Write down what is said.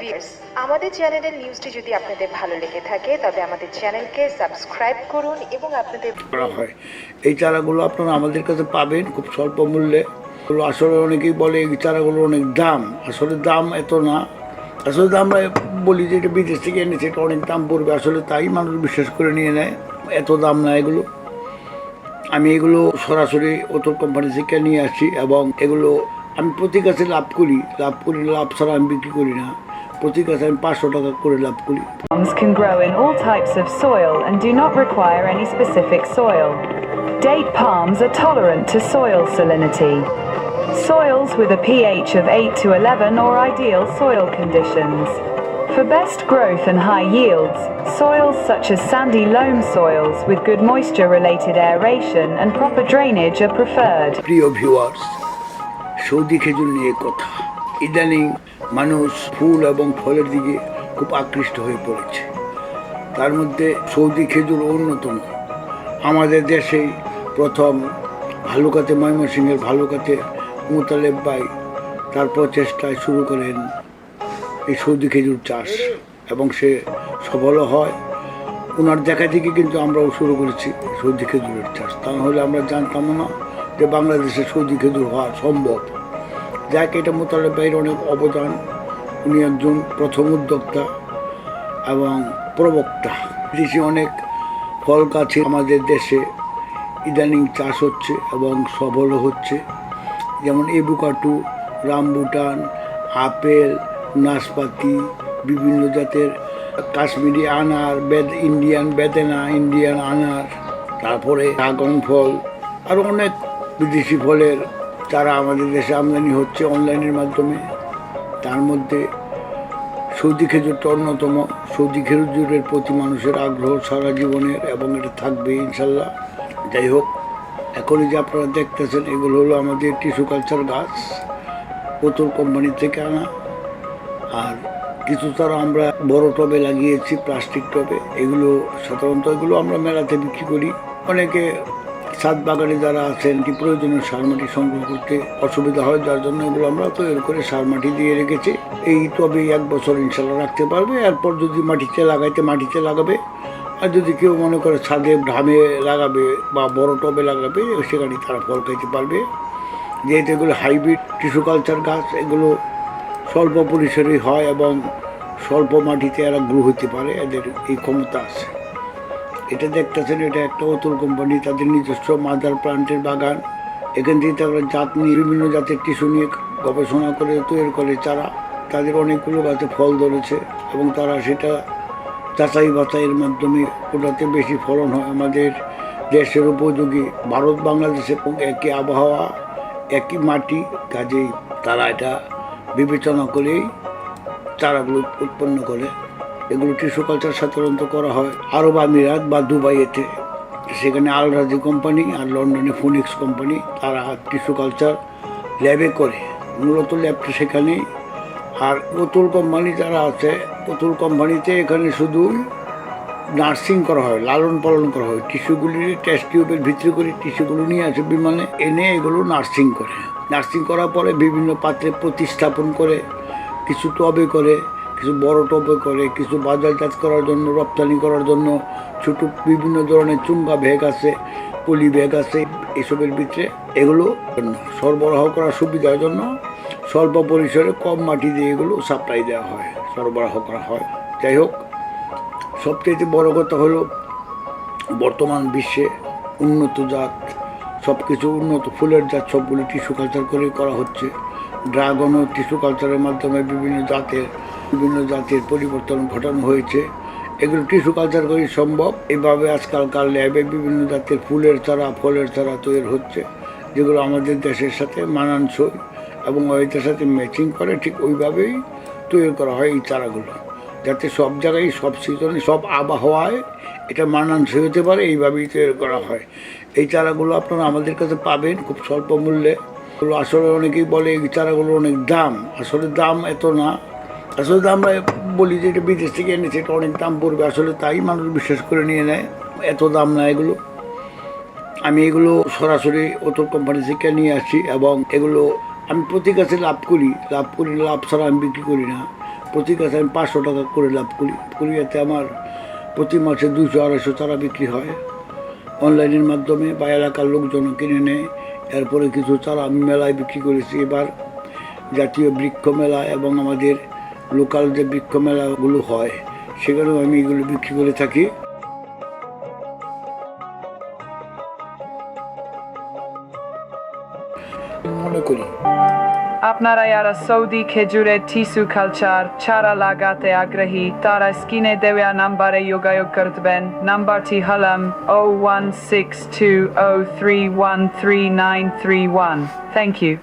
Viewers, আমাদের চ্যানেলের নিউজটি যদি আপনাদের ভালো লেগে থাকে, তবে আমাদের চ্যানেলকে সাবস্ক্রাইব করুন এবং আপনাদের করা হয়। এই চারাগুলো আপনারা আমাদের কাছে পাবেন খুব স্বল্প মূল্যে। আসলে অনেকেই বলে এই চারাগুলো অনেক দাম। আসলে দাম এত না। আসলে তো আমরা বলি যে এটা বিদেশ থেকে এনেছে, এটা অনেক দাম পড়বে। আসলে তাই মানুষ বিশ্বাস করে নিয়ে নেয়। এত দাম না এগুলো। আমি এগুলো সরাসরি অটোর কোম্পানি থেকে নিয়ে আসি এবং এগুলো আমি প্রতি গাছে লাভ করি। লাভ করি, লাভ ছাড়া আমি বিক্রি করি না। প্রতি গাছে আমি পাঁচশো টাকা করে লাভ করি Palms can grow in all types of soil and do not require any specific soil. Date palms are tolerant to soil salinity. Soils with a pH of 8 to 11 are ideal soil conditions. For best growth and high yields, soils such as sandy loam soils with good moisture related aeration and proper drainage are preferred. প্রিয় viewers Saudi খেজুর নিয়ে কথা ইদানিং মানুষ ফুল এবং ফলের দিকে খুব আকৃষ্ট হয়ে পড়েছে। তার মধ্যে সৌদি খেজুর অন্যতম। আমাদের দেশে প্রথম ভালুকাতে ময়মনসিংহের ভালুকাতে মুতালেব বাই তার প্রচেষ্টায় শুরু করেন এই সৌদি খেজুর চাষ এবং সে সফলও হয়। ওনার দেখা থেকে কিন্তু আমরাও শুরু করেছি সৌদি খেজুরের চাষ। তা নাহলে আমরা জানতাম না যে বাংলাদেশে সৌদি খেজুর হওয়া সম্ভব। যাকে এটা মোতালেব ভাইয়ের অনেক অবদান। উনি একজন প্রথম উদ্যোক্তা এবং প্রবক্তা। বিদেশি অনেক ফল গাছে আমাদের দেশে ইদানিং চাষ হচ্ছে এবং সফলও হচ্ছে। যেমন এবুকাটু রামবুটান আপেল, নাশপাতি, বিভিন্ন জাতের কাশ্মীরি আনার, বেদ, ইন্ডিয়ান বেদেনা, ইন্ডিয়ান আনার, তারপরে ড্রাগন ফল, আরও অনেক বিদেশি ফলের চারা আমাদের দেশে আমদানি হচ্ছে অনলাইনের মাধ্যমে। তার মধ্যে সৌদি খেজুরটা অন্যতম। সৌদি খেজুরের প্রতি মানুষের আগ্রহ সারা জীবনের এবং এটা থাকবে ইনশাল্লাহ। যাই হোক, এখন এই যে আপনারা দেখতেছেন, এগুলো হলো আমাদের টিস্যু কালচার গাছ বোতল কোম্পানি থেকে আনা। আর কিছু তারা আমরা বড় টবে লাগিয়েছি, প্লাস্টিক টবে। এগুলো সাধারণত এগুলো আমরা মেলাতে বিক্রি করি। অনেকে ছাদ বাগানে যারা আছেন, কি প্রয়োজনীয় সার মাটি সংগ্রহ করতে অসুবিধা হয়, যার জন্য এগুলো আমরা তৈরি করে সার মাটি দিয়ে রেখেছি। এই টবে এক বছর ইনশাল্লাহ রাখতে পারবে। এরপর যদি মাটিতে লাগাইতে মাটিতে লাগাবে, আর যদি কেউ মনে করে ছাদে ঢামে লাগাবে বা বড় টবে লাগাবে সেখানে তারা ফল খাইতে পারবে। যেহেতু এগুলো হাইব্রিড টিস্যু কালচার গাছ, এগুলো স্বল্প পরিসরে হয় এবং স্বল্প মাটিতে এরা গ্রো হতে পারে, এদের এই ক্ষমতা আছে। এটা দেখতেছেন, এটা একটা অতুল কোম্পানি, তাদের নিজস্ব মাদার প্লান্টের বাগান। এখান থেকে তারা জাত নিয়ে বিভিন্ন জাতের টিস্যু নিয়ে গবেষণা করে তৈরি করে চারা। তাদের অনেকগুলো গাছে ফল ধরেছে এবং তারা সেটা যাচাই বাছাইয়ের মাধ্যমে ওটাতে বেশি ফলন হয়। আমাদের দেশের উপযোগী ভারত, বাংলাদেশে একই আবহাওয়া, একই মাটি, কাজেই তারা এটা বিবেচনা করেই চারাগুলো উৎপন্ন করে। এগুলো টিস্যু কালচার সাধারণত করা হয়। আরব আমিরাত বা দুবাইয়েতে। সেখানে আলরাজি কোম্পানি আর লন্ডনে ফোনিক্স কোম্পানি তারা টিস্যু কালচার ল্যাবে করে। মূলত ল্যাবটা সেখানেই। আর অতুল কোম্পানি যারা আছে, অতুল কোম্পানিতে এখানে শুধু নার্সিং করা হয়, লালন পালন করা হয়। টিস্যুগুলি টেস্ট টিউবের ভিতরে করে টিস্যুগুলো নিয়ে আসে বিমানে, এনে এগুলো নার্সিং করে। নার্সিং করার পরে বিভিন্ন পাত্রে প্রতিস্থাপন করে, কিছু টবে করে কিছু বড় টবে করে, কিছু বাজারজাত করার জন্য, রপ্তানি করার জন্য, ছোট বিভিন্ন ধরনের চুঙ্গা ব্যাগ আছে, পলি ব্যাগ আছে, এসবের ভিতরে এগুলো সরবরাহ করার সুবিধার জন্য স্বল্প পরিসরে কম মাটি দিয়ে এগুলো সাপ্লাই দেওয়া হয়, সরবরাহ করা হয়। যাই হোক সবচেয়ে বড় কথা হলো বর্তমান বিশ্বে উন্নত জাত সব কিছু উন্নত ফুলের জাত, সবগুলি টিস্যু কালচার করে করা হচ্ছে। ড্রাগনও টিস্যু কালচারের মাধ্যমে বিভিন্ন জাতের বিভিন্ন জাতের পরিবর্তন ঘটানো হয়েছে। এগুলো টিস্যু কালচার করেই সম্ভব। এভাবে আজকালকার ল্যাবে বিভিন্ন জাতের ফুলের চারা, ফলের চারা তৈরি হচ্ছে, যেগুলো আমাদের দেশের সাথে মানানসই এবং ওইটার সাথে ম্যাচিং করে ঠিক ওইভাবেই তৈরি করা হয় এই চারাগুলো। যাতে সব জায়গায় সব সিজনে সব আবহাওয়ায় এটা মানানসই হতে পারে, এইভাবেই তৈরি করা হয়। এই চারাগুলো আপনারা আমাদের কাছে পাবেন খুব স্বল্প মূল্যে। আসলে অনেকেই বলে এই চারাগুলো অনেক দাম। আসলে দাম এত না। আসলে তো আমরা বলি যে এটা বিদেশ থেকে এনেছে এটা অনেক দাম পড়বে। আসলে তাই মানুষ বিশ্বাস করে নিয়ে নেয়, এত দাম না এগুলো। আমি এগুলো সরাসরি অটোর কোম্পানি থেকে নিয়ে আসি এবং এগুলো আমি প্রতি গাছে লাভ করি। লাভ করি, লাভ ছাড়া আমি বিক্রি করি না। প্রতি গাছে আমি পাঁচশো টাকা করে লাভ করি। করি এতে আমার প্রতি মাসে দুশো আড়াইশো চারা বিক্রি হয়। অনলাইনের মাধ্যমে বা এলাকার লোকজন কিনে নেয়। এরপরে কিছু চারা আমি মেলায় বিক্রি করেছি। এবার জাতীয় বৃক্ষ মেলা এবং আমাদের লোকাল যে বৃক্ষ মেলাগুলো হয়, সেখানেও আমি এগুলো বিক্রি করে থাকি। মনে করি। আপনারা যারা সৌদি খেজুরের টিস্যু কালচার চারা লাগাতে আগ্রহী, তারা স্কিনে দেওয়া নাম্বারে যোগাযোগ করবেন। নাম্বারটি হলাম O one six two O three one three nine three one thank you